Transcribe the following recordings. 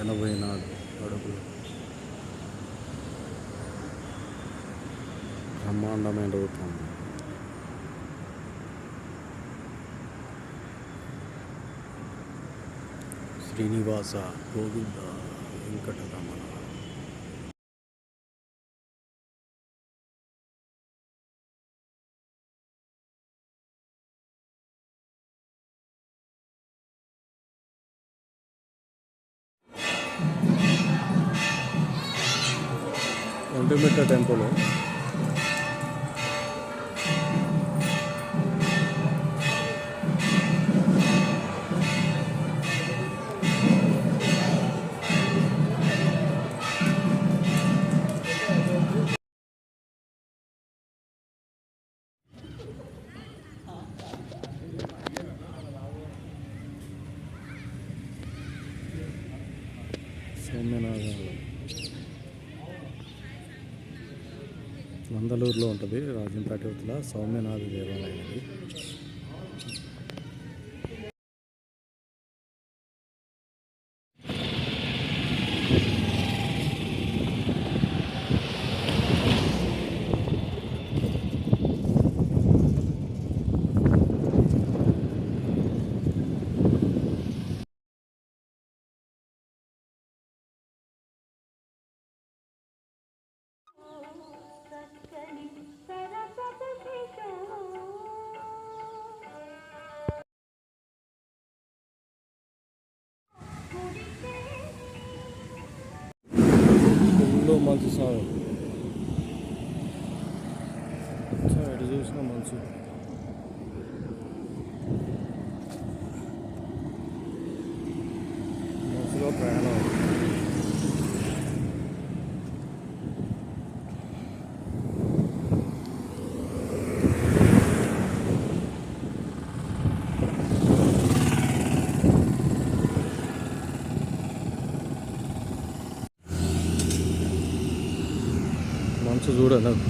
ఎనభై నాలుగు అడుగులు. బ్రహ్మాండమైన రూపం. శ్రీనివాస గోవింద వెంకటరమణ. किलोमीटर टेंपल है నందలూరులో ఉంటుంది రాజంపేట యువతల సౌమ్యనాథ దేవాలయం ఇది మంచు సాగు సో ఎటు చూసినా మంచు. 俺はなんか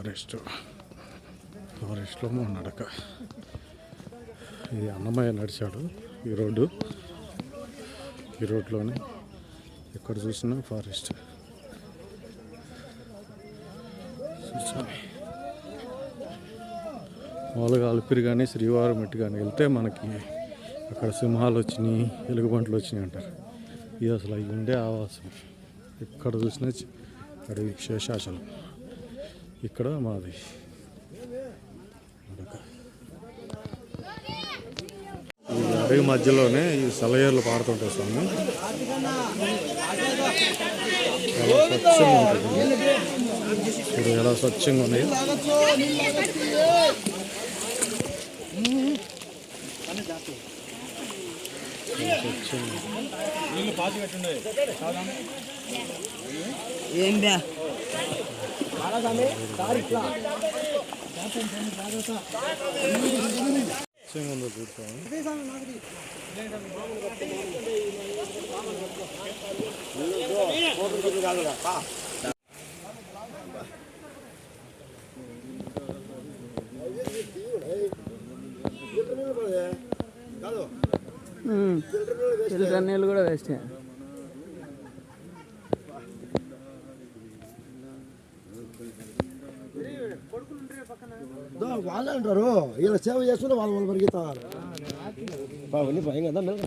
ఫారెస్ట్. ఫారెస్ట్లో మా నడక. ఇది అన్నమయ్య నడిచాడు ఈ రోడ్డు. ఈ రోడ్లోనే ఎక్కడ చూసినా ఫారెస్ట్. మామూలుగా అలిపిరి కానీ శ్రీవారం మెట్టు కానీ వెళ్తే మనకి అక్కడ సింహాలు వచ్చినాయి ఎలుగుబంట్లు వచ్చినాయి అంటారు. ఇది అసలు అవి ఉండే ఆవాసం. ఎక్కడ చూసినా అడవి శేషాచలం ఇక్కడ మాది. ఈ అడవి మధ్యలోనే ఈ సెలయేర్లు పాడుతుంటాయి స్వామి. చాలా స్వచ్ఛంగా ఉంటుంది. ఇప్పుడు ఎలా స్వచ్ఛంగా ఉన్నాయి? చూస్తాము ఫిల్టర్ నీళ్ళు కూడా వేస్ట్. వాళ్ళే అంటారు. ఇలా సేవ చేస్తుంటే వాళ్ళు వాళ్ళు పరిగెత్తారు బాగుంది భయం కదా మెల్ల.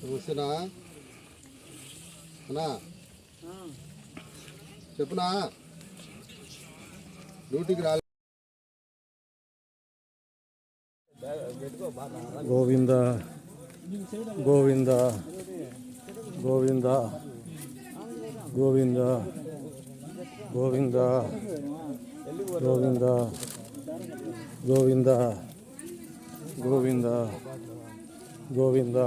చూసినా? అన్నా? చెప్పునా డ్యూటీకి రాలే గోవింద గోవింద గోవింద గోవింద గోవింద గోవింద గోవింద గోవింద గోవింద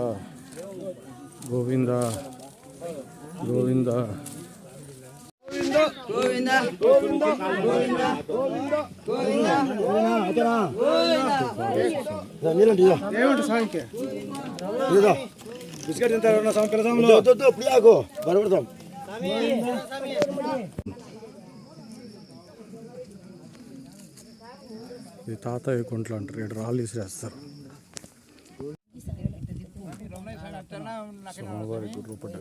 గోవింద గోవింద గోవింద తాతయ్య కొంట్లో అంటారు ఇక్కడ రాళ్ళు తీసుకురేస్తారు సోమవారి గుర్రపడ్డ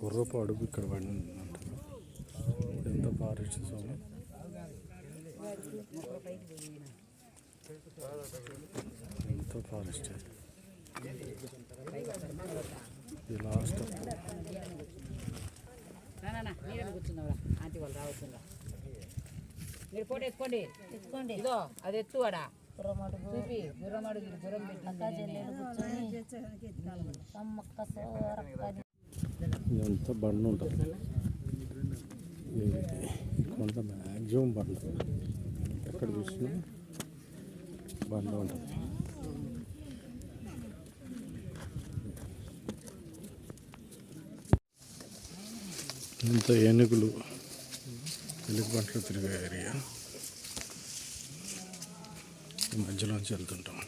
గుర్రపు అడుగు ఇక్కడ పడింది. ఎంత పారిచ్చు స్వామి. ఎంత ఫారెస్ట్ ఇది లాస్ట్ మీరు ఫోటో ఎత్తుకోండి. ఎత్తుకోండి. ఇదో అది ఎత్తు అడా చూపి గుర్రమాడు గుర్రం ఇదంతా బండ ఉంటుంది. కొంత మ్యాక్సిమం బండ ఎక్కడ చూసినా బండ ఉంటుంది ఇంత ఏనుగులు ఎలుగు బండ్లు తిరిగే ఏరియా ఈ మధ్యలోంచి వెళ్తుంటాం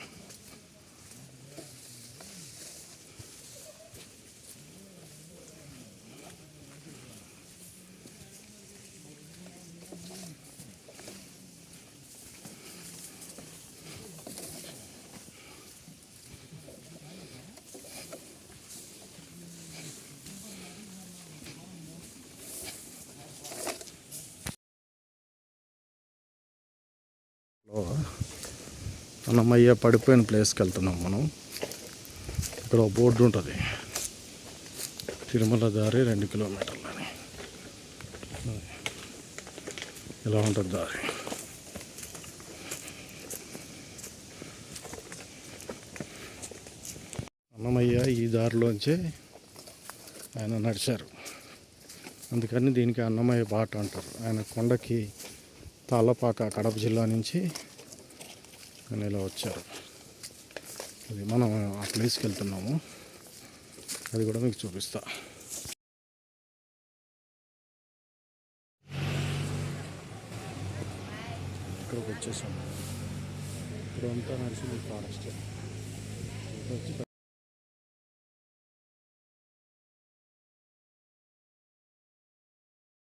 అన్నమయ్య పడిపోయిన ప్లేస్కి వెళ్తున్నాం మనం. ఇక్కడ ఒక బోర్డు ఉంటుంది. తిరుమల దారి రెండు కిలోమీటర్లని. ఇలా ఉంటుంది దారి? అన్నమయ్య ఈ దారిలోంచే ఆయన నడిచారు. అందుకని దీనికి అన్నమయ్య బాట అంటారు. ఆయన కొండకి తాళ్ళపాక కడప జిల్లా నుంచి ఇలా వచ్చారు. అది మనం ఆ ప్లేస్కి వెళ్తున్నాము. అది కూడా మీకు చూపిస్తా. ఇక్కడికి వచ్చేసాము. ఇప్పుడు అంతా నడిచింది ఫారెస్ట్. వచ్చి